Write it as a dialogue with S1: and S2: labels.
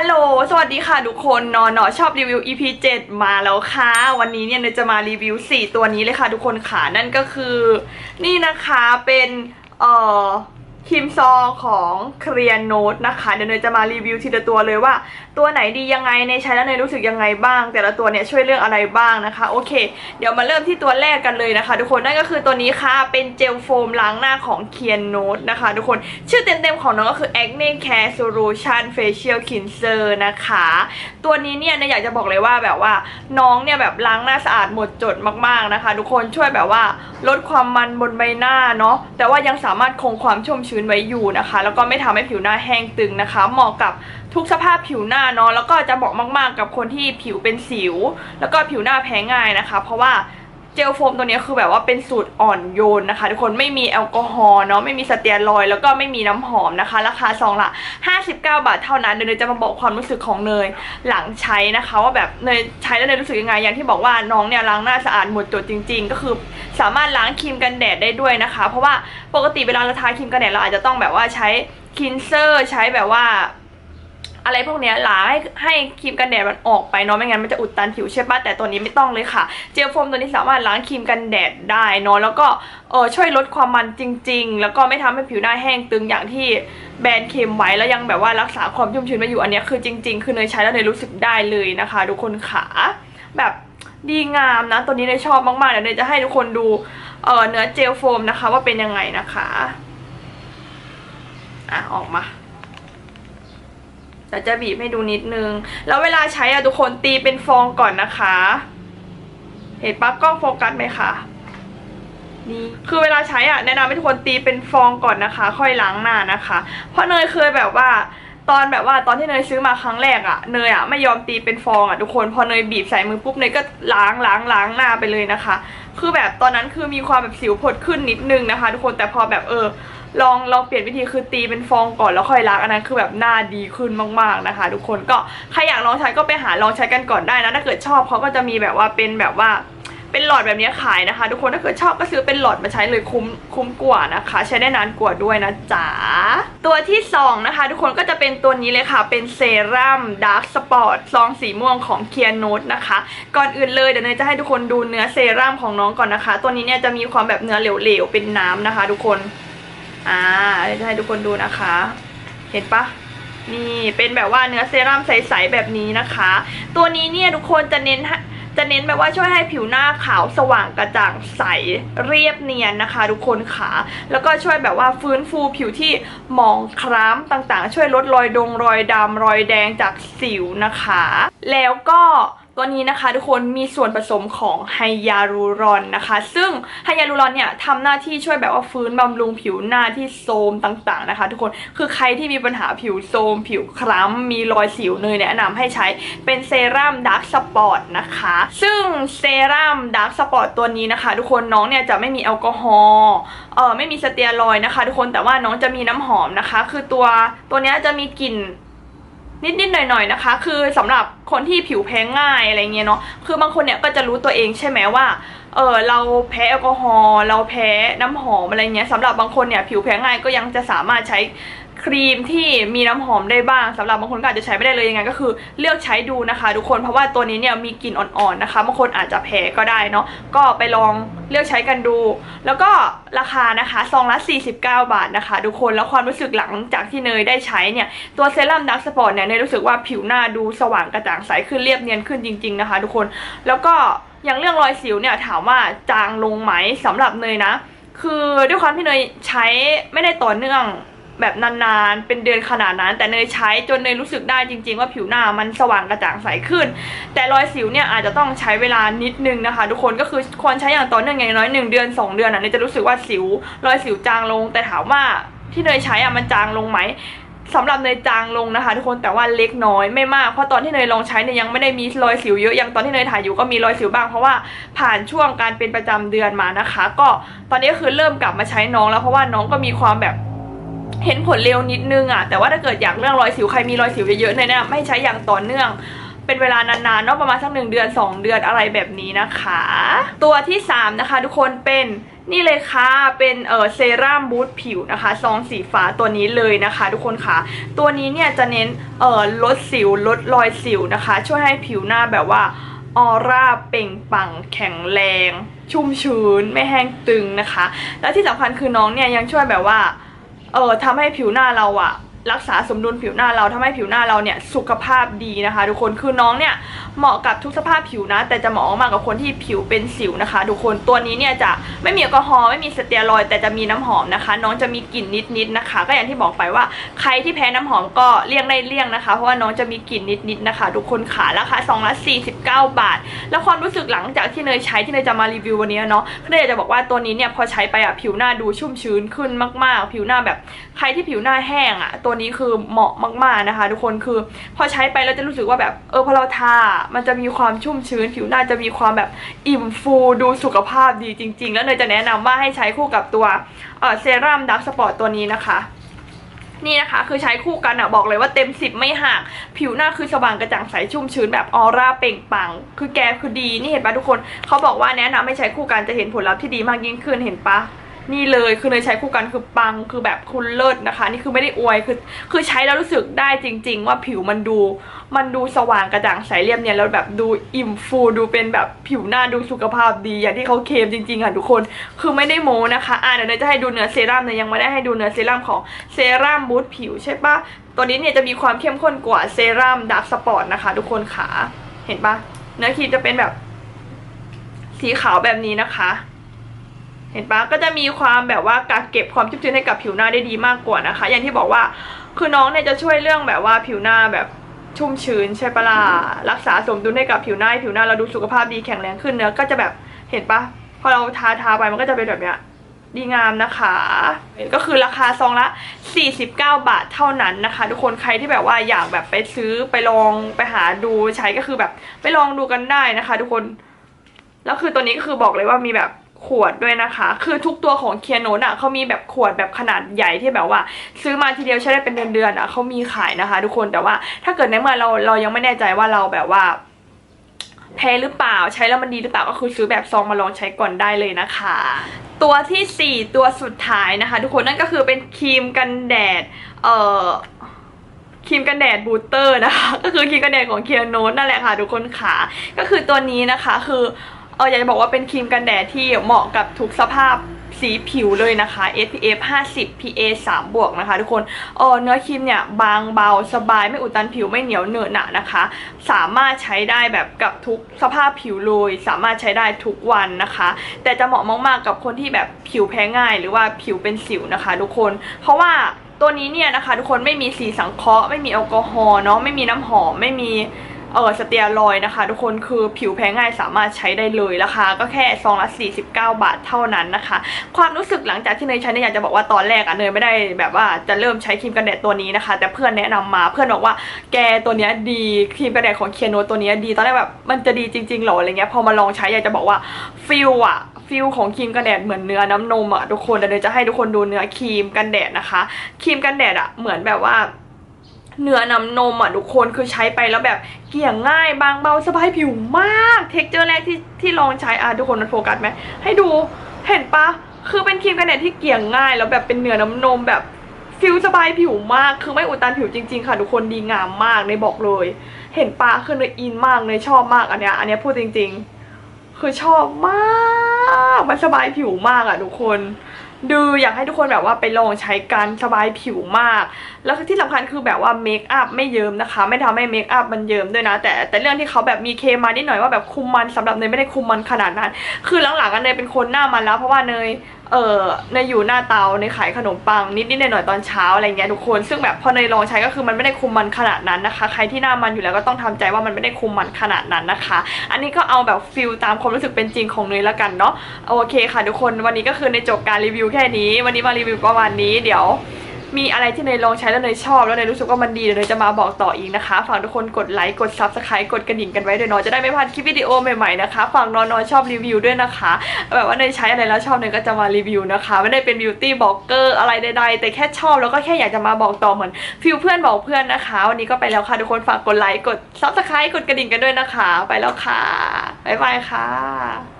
S1: ฮัลโหล สวัสดีค่ะทุกคนนอนอชอบรีวิว EP 7 มาแล้วค่ะ วันนี้เนี่ยเนยจะมารีวิว 4 ตัวนี้เลยค่ะทุกคนค่ะ นั่นก็คือ นี่นะคะเป็น เอ่อ ครีมซองของ Clear Note นะคะเดี๋ยวเนยจะมารีวิวทีละตัวเลยว่า ตัวไหนดียังไงในใช้แล้วเนยรู้สึกยังไงบ้าง แต่ละตัวเนี่ยช่วยเรื่องอะไรบ้างนะคะ โอเค เดี๋ยวมาเริ่มที่ตัวแรกกันเลยนะคะ ทุกคนนั่นก็คือตัวนี้ค่ะเป็นเจลโฟมล้างหน้าของ Clear Note นะคะ ทุกคนชื่อเต็มๆของน้องก็คือ Acne Care Solution Facial Cleanser นะคะ ตัวนี้เนี่ยเนยอยากจะบอกเลยว่าแบบว่าน้องเนี่ยแบบล้างหน้าสะอาดหมดจดมากๆนะคะ ทุกคนช่วยแบบว่าลดความมันบนใบหน้าเนาะแต่ว่ายังสามารถคงความชุ่มชื้นไว้อยู่นะคะ แล้วก็ไม่ทำให้ผิวหน้าแห้งตึงนะคะ เหมาะกับทุกสภาพผิวหน้าเนาะแล้วก็จะเหมาะมากๆกับคนที่ผิวเป็นสิว แล้วก็ผิวหน้าแพ้ง่ายนะคะ เพราะว่า จลโฟมตัวนี้คือแบบว่าเป็นสูตรอ่อนโยนนะคะ ทุกคนไม่มีแอลกอฮอล์เนาะไม่มีสเตียรอยแล้วก็ไม่มีน้ำหอมนะคะ ราคาซองละ59 บาทเท่านั้นเดี๋ยวเนยจะมาบอกความรู้สึกของเนยหลังใช้นะคะ ว่าแบบเนยใช้แล้วเนยรู้สึกยังไงอย่างที่บอกว่าน้องเนี่ยล้างหน้าสะอาดหมดจดจริง ๆ ก็คือสามารถล้างครีมกันแดดได้ด้วยนะคะ เพราะว่าปกติเวลาเราทาครีมกันแดดเราอาจจะต้องแบบว่าใช้คลีนเซอร์ใช้แบบว่า อะไรพวกเนี้ยล้างให้ให้ครีมกันแดดมันออกไปเนาะไม่งั้นมันจะอุดตันผิวใช่ปะแต่ตัวนี้ไม่ต้องเลยค่ะ เจลโฟมตัวนี้สามารถล้างครีมกันแดดได้เนาะแล้วก็เออช่วยลดความมันจริง ๆ แล้วก็ไม่ทำให้ผิวหน้าแห้งตึงอย่างที่แบรนด์เคมไว้แล้วยังแบบว่ารักษาความชุ่มชื้นไว้อยู่อันนี้คือจริง ๆ คือเนยใช้แล้วเนยรู้สึกได้เลยนะคะทุกคนขาแบบดีงามนะตัวนี้เนยชอบมากๆเดี๋ยวเนยจะให้ทุกคนดูเออเนื้อเจลโฟมนะคะ ว่าเป็นยังไงนะคะอะออกมา แต่จะบีบให้ดูนิดนึง แล้วเวลาใช้อะทุกคนตีเป็นฟองก่อนนะคะ เห็นปะกล้องโฟกัสไหมคะนี่คือเวลาใช้อะแนะนำให้ทุกคนตีเป็นฟองก่อนนะคะ ค่อยล้างหน้านะคะ เพราะเนยเคยแบบว่าตอนแบบว่าตอนที่เนยซื้อมาครั้งแรกอะเนยอะไม่ยอมตีเป็นฟองอะทุกคนพอเนยบีบใส่มือปุ๊บเนยก็ล้างล้างล้างหน้าไปเลยนะคะ คือแบบตอนนั้นคือมีความแบบสิวผดขึ้นนิดนึงนะคะ ทุกคนแต่พอแบบเออ ลองลองเปลี่ยนวิธีคือตีเป็นฟองก่อนแล้วค่อยล้างอันนั้นคือแบบหน้าดีขึ้นมากๆนะคะ ทุกคนก็ใครอยากลองใช้ก็ไปหาลองใช้กันก่อนได้นะถ้าเกิดชอบเขาก็จะมีแบบว่าเป็นแบบว่าเป็นหลอดแบบนี้ขายนะคะ ทุกคนถ้าเกิดชอบก็ซื้อเป็นหลอดมาใช้เลยคุ้มคุ้มกว่านะคะ ใช้ได้นานกว่าด้วยนะจ๊ะตัวที่สองนะคะ ทุกคนก็จะเป็นตัวนี้เลยค่ะ เป็นเซรั่มดาร์กสปอร์ตซองสีม่วงของเคียร์โนตนะคะ ก่อนอื่นเลยเดี๋ยวเนยจะให้ทุกคนดูเนื้อเซรั่มของน้องก่อนนะคะ ตัวนี้เนี่ยจะมีความแบบเนื้อเหลวๆเป็นน้ำนะคะ ทุกคน อ่าจะให้ทุกคนดูนะคะ เห็นปะนี่เป็นแบบว่าเนื้อเซรั่มใสๆแบบนี้นะคะ ตัวนี้เนี่ยทุกคนจะเน้นจะเน้นแบบว่าช่วยให้ผิวหน้าขาวสว่างกระจ่างใสเรียบเนียนนะคะ ทุกคนค่ะ แล้วก็ช่วยแบบว่าฟื้นฟูผิวที่หมองคล้ำต่างๆ ช่วยลดรอยดงรอยดำรอยแดงจากสิวนะคะ แล้วก็ ตัวนี้นะคะทุกคนมีส่วนผสมของไฮยาลูรอนนะคะ ซึ่งไฮยาลูรอนเนี่ยทำหน้าที่ช่วยแบบว่าฟื้นบำรุงผิวหน้าที่โทรมต่างๆนะคะ ทุกคนคือใครที่มีปัญหาผิวโทรมผิวคล้ำมีรอยสิวเนยแนะนำให้ใช้เป็นเซรั่มดาร์กสปอร์ตนะคะ ซึ่งเซรั่มดาร์กสปอร์ตตัวนี้นะคะ ทุกคนน้องเนี่ยจะไม่มีแอลกอฮอล์เออไม่มีสเตียรอยนะคะ ทุกคนแต่ว่าน้องจะมีน้ำหอมนะคะ คือตัวตัวเนี้ยจะมีกลิ่น นิดๆหน่อยๆนะคะ คือสำหรับคนที่ผิวแพ้ง่ายอะไรเงี้ยเนาะคือบางคนเนี่ยก็จะรู้ตัวเองใช่ไหมว่าเออเราแพ้แอลกอฮอล์เราแพ้น้ำหอมอะไรเงี้ยสำหรับบางคนเนี่ยผิวแพ้ง่ายก็ยังจะสามารถใช้ ครีมที่มีน้ำหอมได้บ้างสำหรับบางคนก็อาจจะใช้ไม่ได้เลยยังไงก็คือเลือกใช้ดูนะคะ ทุกคนเพราะว่าตัวนี้เนี่ยมีกลิ่นอ่อนๆนะคะบางคนอาจจะแพ้ก็ได้เนาะก็ไปลองเลือกใช้กันดู แล้วก็ราคานะคะซองละ 49 บาทนะคะ ทุกคนแล้วความรู้สึกหลังจากที่เนยได้ใช้เนี่ยตัวเซรั่มดักสปอร์ตเนี่ยเนยรู้สึกว่าผิวหน้าดูสว่างกระจ่างใสขึ้นเรียบเนียนขึ้นจริง ๆนะคะ ทุกคนแล้วก็อย่างเรื่องรอยสิวเนี่ยถามว่าจางลงไหมสำหรับเนยนะ คือด้วยความที่เนยใช้ไม่ได้ต่อเนื่อง แบบนานๆ เป็นเดือนขนาดนั้น แต่เนยใช้จนเนยรู้สึกได้จริง ๆ ว่าผิวหน้ามันสว่างกระจ่างใสขึ้น แต่รอยสิวเนี่ยอาจจะต้องใช้เวลานิดนึงนะคะ ทุกคนก็คือควรใช้อย่างต่อเนื่องอย่างน้อยหนึ่งเดือนสองเดือนอะเนยจะรู้สึกว่าสิว รอยสิวจางลง แต่ถามว่าที่เนยใช้อะมันจางลงไหมสำหรับเนยจางลงนะคะ ทุกคนแต่ว่าเล็กน้อยไม่มากเพราะตอนที่เนยลองใช้เนี่ยยังไม่ได้มีรอยสิวเยอะอย่างตอนที่เนยถ่ายอยู่ก็มีรอยสิวบ้างเพราะว่าผ่านช่วงการเป็นประจำเดือนมานะคะ ก็ตอนนี้ก็คือเริ่มกลับมาใช้น้องแล้วเพราะว่าน้องก็มีความแบบ เห็นผลเร็วนิดนึงอะแต่ว่าถ้าเกิดอยากเรื่องรอยสิวใครมีรอยสิวเยอะๆเนี่ยนะไม่ใช้อย่างต่อเนื่องเป็นเวลานานๆเนาะประมาณสักหนึ่งเดือน 2 เดือนอะไรแบบนี้นะคะ ตัวที่ 3 นะคะ ทุกคนเป็นนี่เลยค่ะเป็นเออเซรั่มบูสต์ผิวนะคะซองสีฟ้าตัวนี้เลยนะคะ ทุกคนค่ะ ตัวนี้เนี่ยจะเน้นเออลดสิวลดรอยสิวนะคะ ช่วยให้ผิวหน้าแบบว่าออร่าเปล่งปลั่งแข็งแรง ชุ่มชื้นไม่แห้งตึงนะคะ และที่สำคัญคือน้องเนี่ยยังช่วยแบบว่า เออทำให้ผิวหน้าเราอะ รักษาสมดุลผิวหน้าเราทำให้ผิวหน้าเราเนี่ยสุขภาพดีนะคะ ทุกคนคือน้องเนี่ยเหมาะกับทุกสภาพผิวนะ แต่จะเหมาะมากกับคนที่ผิวเป็นสิวนะคะ ทุกคนตัวนี้เนี่ยจะไม่มีแอลกอฮอล์ไม่มีสเตียรอยด์แต่จะมีน้ำหอมนะคะ น้องจะมีกลิ่นนิดๆนะคะ ก็อย่างที่บอกไปว่าใครที่แพ้น้ำหอมก็เลี่ยงได้เลี่ยงนะคะ เพราะว่าน้องจะมีกลิ่นนิดๆนะคะ ทุกคนขาราคาซองละ49บาท แล้วความรู้สึกหลังจากที่เนยใช้ที่เนยจะมารีวิววันนี้เนาะก็เลยจะบอกว่าตัวนี้เนี่ยพอใช้ไปอะผิวหน้าดูชุ่มชื้นขึ้นมาก ๆ ผิวหน้าแบบใครที่ผิวหน้าแห้งอะตัวนี้คือเหมาะมากๆนะคะ ทุกคนคือพอใช้ไปแล้วจะรู้สึกว่าแบบเออพอเราทา มันจะมีความชุ่มชื้นผิวหน้าจะมีความแบบอิ่มฟูดูสุขภาพดีจริง ๆ แล้วเนยจะแนะนำว่าให้ใช้คู่กับตัวเออเซรั่มดักสปอร์ตตัวนี้นะคะนี่นะคะคือใช้คู่กันอะบอกเลยว่าเต็มสิบไม่หักผิวหน้าคือสว่างกระจ่างใสชุ่มชื้นแบบออร่าเปล่งปลั่งคือแกคือดีนี่เห็นปะทุกคนเขาบอกว่าแนะนำให้ใช้คู่กันจะเห็นผลลัพธ์ที่ดีมากยิ่งขึ้นเห็นปะ นี่เลยคือเนยใช้คู่กันคือปังคือแบบคุณเลิศนะคะ นี่คือไม่ได้อวยคือ คือใช้แล้วรู้สึกได้จริง ๆ ว่าผิวมันดู มันดูสว่างกระจ่างใสเรียบเนี่ยแล้วแบบดูอิ่มฟูดูเป็นแบบผิวหน้าดูสุขภาพดีอย่างที่เขาเคมจริงๆค่ะทุกคนคือไม่ได้โม้นะคะอ่าเดี๋ยวเนยจะให้ดูเนื้อเซรั่มเนยยังไม่ได้ให้ดูเนื้อเซรั่มของเซรั่มบูสต์ผิวใช่ปะตัวนี้เนี่ยจะมีความเข้มข้นกว่าเซรั่มดาร์กสปอร์ตนะคะ ทุกคนขาเห็นปะเนื้อครีมจะเป็นแบบสีขาวแบบนี้นะคะ เห็นปะก็จะมีความแบบว่ากักเก็บความชุ่มชื้นให้กับผิวหน้าได้ดีมากกว่านะคะ อย่างที่บอกว่าคือน้องเนี่ยจะช่วยเรื่องแบบว่าผิวหน้าแบบชุ่มชื้นใช่ปะล่ะรักษาสมดุลให้กับผิวหน้าผิวหน้าเราดูสุขภาพดีแข็งแรงขึ้นเนื้อก็จะแบบเห็นปะพอเราทาทาไปมันก็จะเป็นแบบเนี้ยดีงามนะคะ ก็คือราคาซองละ 49 บาทเท่านั้นนะคะ ทุกคนใครที่แบบว่าอยากแบบไปซื้อไปลองไปหาดูใช้ก็คือแบบไปลองดูกันได้นะคะ ทุกคนแล้วคือตัวนี้ก็คือบอกเลยว่ามีแบบ ขวดด้วยนะคะ คือทุกตัวของเคียโนอะเขามีแบบขวดแบบขนาดใหญ่ที่แบบว่า ซื้อมาทีเดียวใช้ได้เป็นเดือนๆอะเขามีขายนะคะ ทุกคนแต่ว่าถ้าเกิดในเมื่อเราเรายังไม่แน่ใจว่าเราแบบว่าแพ้หรือเปล่าใช้แล้วมันดีหรือเปล่าก็คือซื้อแบบซองมาลองใช้ก่อนได้เลยนะคะ ตัวที่ 4 ตัวสุดท้ายนะคะ ทุกคนนั่นก็คือเป็นครีมกันแดดเอ่อครีมกันแดดบูเตอร์นะคะ ก็คือครีมกันแดดของเคียโนนั่นแหละค่ะ ทุกคนขาก็คือตัวนี้นะคะคือ เอออยากจะบอกว่าเป็นครีมกันแดดที่เหมาะกับทุกสภาพสีผิวเลยนะคะ SPF 50 PA 3 บวกนะคะ ทุกคนเออเนื้อครีมเนี่ยบางเบาสบายไม่อุดตันผิวไม่เหนียวเหนอะหนะนะคะ สามารถใช้ได้แบบกับทุกสภาพผิวเลย สามารถใช้ได้ทุกวันนะคะ แต่จะเหมาะมากๆกับคนที่แบบผิวแพ้ง่าย หรือว่าผิวเป็นสิวนะคะ ทุกคน เพราะว่าตัวนี้เนี่ยนะคะ ทุกคนไม่มีสีสังเคราะห์ไม่มีแอลกอฮอล์เนาะไม่มีน้ำหอมไม่มี เออสเตียรอยนะคะ ทุกคนคือผิวแพ้ง่ายสามารถใช้ได้เลยราคาก็แค่ซองละ49 บาทเท่านั้นนะคะ ความรู้สึกหลังจากที่เนยใช้เนี่ยอยากจะบอกว่าตอนแรกอะเนยไม่ได้แบบว่าจะเริ่มใช้ครีมกันแดดตัวนี้นะคะ แต่เพื่อนแนะนำมาเพื่อนบอกว่าแกตัวเนี้ยดีครีมกันแดดของเคียโนตัวเนี้ยดีตอนแรกแบบมันจะดีจริงๆหรออะไรเงี้ยพอมาลองใช้อยากจะบอกว่าฟิลอะฟิลของครีมกันแดดเหมือนเนื้อน้ำนมอะทุกคนเดี๋ยวเนยจะให้ทุกคนดูเนื้อครีมกันแดดนะคะครีมกันแดดอะเหมือนแบบว่า เนื้อน้ำนมอะทุกคนคือใช้ไปแล้วแบบเกี่ยงง่ายบางเบาสบายผิวมาก เท็กเจอร์แรกที่ที่ลองใช้อะทุกคนมันโฟกัสไหมให้ดูเห็นปะคือเป็นครีมกันแดดที่เกี่ยงง่าย แล้วแบบเป็นเนื้อน้ำนมแบบฟิลสบายผิวมาก คือไม่อุดตันผิวจริงๆ ค่ะ ทุกคนดีงามมากเลยบอกเลย เห็นปะคือเนยอินมากเลยชอบมากอันเนี้ยอันเนี้ยพูดจริง ๆ คือชอบมาก มันสบายผิวมากอะทุกคน ดูอยากให้ทุกคนแบบว่าไปลองใช้กันสบายผิวมาก แล้วที่สำคัญคือแบบว่าเมคอัพไม่เยิ้มนะคะ ไม่ทำให้เมคอัพมันเยิ้มด้วยนะ แต่แต่เรื่องที่เขาแบบมีเคมานิดหน่อยว่าแบบคุมมันสำหรับเนยไม่ได้คุมมันขนาดนั้น คือหลังๆกันเนยเป็นคนหน้ามันแล้ว เพราะว่าเนยเออเนยอยู่หน้าเตาเนยขายขนมปังนิดนิดๆหน่อยๆตอนเช้าอะไรเงี้ยทุกคน ซึ่งแบบพอเนยลองใช้ก็คือมันไม่ได้คุมมันขนาดนั้นนะคะ ใครที่หน้ามันอยู่แล้วก็ต้องทำใจว่ามันไม่ได้คุมมันขนาดนั้นนะคะ อันนี้ก็เอาแบบฟิลตามความรู้สึกเป็นจริงของเนยละกันเนาะโอเคค่ะทุกคนวันนี้ก็คือในจบการรีวิวแค่นี้ วันนี้มารีวิวประมาณนี้เดี๋ยวมีอะไรที่เนยลองใช้แล้วเนยชอบแล้วเนยรู้สึกว่ามันดีเดี๋ยวเนยจะมาบอกต่ออีกนะคะ ฝากทุกคนกดไลค์กด subscribe กดกระดิ่งกันไว้ด้วยเนาะจะได้ไม่พลาดคลิปวิดีโอใหม่ๆนะคะฝากนอนนอนชอบรีวิวด้วยนะคะ แบบว่าเนยใช้อะไรแล้วชอบเนยก็จะมารีวิวนะคะ ไม่ได้เป็นบิวตี้บล็อกเกอร์อะไรใดๆ แต่แค่ชอบแล้วก็แค่อยากจะมาบอกต่อเหมือนฟิลเพื่อนบอกเพื่อนนะคะ วันนี้ก็ไปแล้วค่ะทุกคนฝากกดไลค์กด subscribe กดกระดิ่งกันด้วยนะคะ ไปแล้วค่ะบ๊ายบายค่ะ